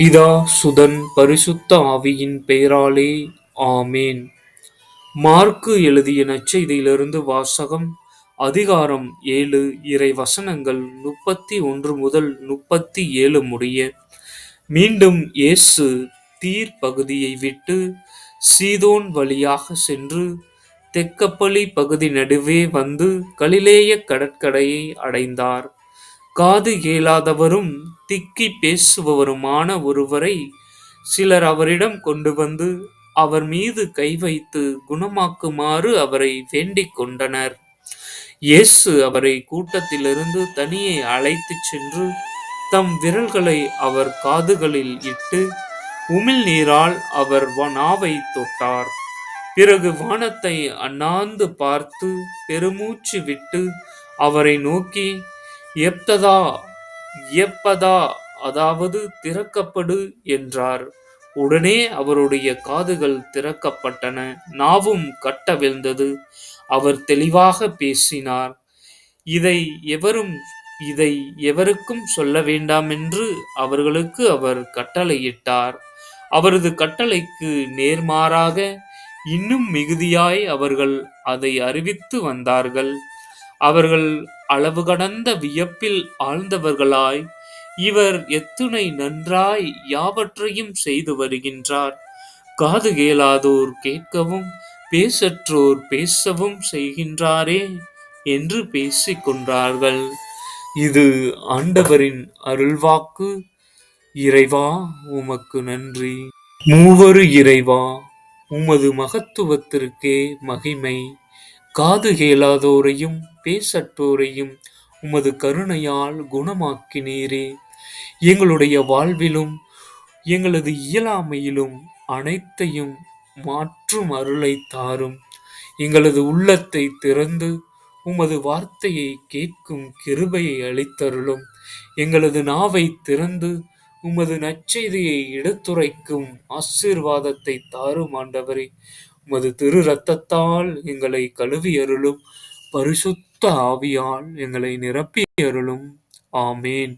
பிதா சுதன் பரிசுத்த ஆவியின் பெயராலே ஆமேன். மார்க்கு எழுதிய நச்செய்தியிலிருந்து வாசகம் அதிகாரம் ஏழு இறை வசனங்கள் முப்பத்தி ஒன்று முதல் முப்பத்தி ஏழு முடிய மீண்டும் இயேசு தீர் பகுதியை விட்டு சீதோன் வழியாக சென்று தெக்கப்பலி பகுதி நடுவே வந்து கலிலேய கடற்கரையை அடைந்தார். காது கேளாதவரும் திக்கி பேசுபவருமான ஒருவரை சிலர் அவரிடம் கொண்டு வந்து அவர் மீது கை வைத்து குணமாக்குமாறு அவரை வேண்டிக் கொண்டனர். இயேசு அவரை கூட்டத்திலிருந்து தனியே அழைத்துச் சென்று தம் விரல்களை அவர் காதுகளில் இட்டு உமிழ் நீரால் அவர் நாவை தொட்டார். பிறகு வானத்தை அண்ணாந்து பார்த்து பெருமூச்சு விட்டு அவரை நோக்கி எப்ததா எப்பதா அதாவது திறக்கப்படு என்றார். உடனே அவருடைய காதுகள் திறக்கப்பட்டன. நாவும் கட்டவிழ்ந்தது அவர் தெளிவாக பேசினார். இதை எவரும் இதை எவருக்கும் சொல்ல வேண்டாம் என்று அவர்களுக்கு அவர் கட்டளையிட்டார். அவரது கட்டளைக்கு நேர்மாறாக இன்னும் மிகுதியாய் அவர்கள் அதை அறிவித்து வந்தார்கள். அவர்கள் அளவு கடந்த வியப்பில் ஆழ்ந்தவர்களாய் இவர் எத்துணை நன்றாய் யாவற்றையும் செய்து வருகின்றார். காது கேளாதோர் கேட்கவும் பேசற்றோர் பேசவும் செய்கின்றாரே என்று பேசிக் கொண்டார்கள். இது ஆண்டவரின் அருள்வாக்கு. இறைவா உமக்கு நன்றி. மூவரு இறைவா உமது மகத்துவத்திற்கே மகிமை. காது கேளாதோரையும் பேசற்றோரையும் உமது கருணையால் குணமாக்கினீரே. எங்களுடைய வாழ்விலும் எங்களது இயலாமையிலும் அனைத்தையும் மாற்றும் அருளை தாரும். எங்களது உள்ளத்தை திறந்து உமது வார்த்தையை கேட்கும் கிருபையை அளித்தருளும். எங்களது நாவை திறந்து உமது நற்செய்தியை எடுத்துரைக்கும் ஆசீர்வாதத்தை தாரும் ஆண்டவரே. உமது திரு ரத்தத்தால் எங்களை கழுவி அருளும் பரிசுத்த ஆவியால் எங்களை நிரப்பி அருளும் ஆமேன்.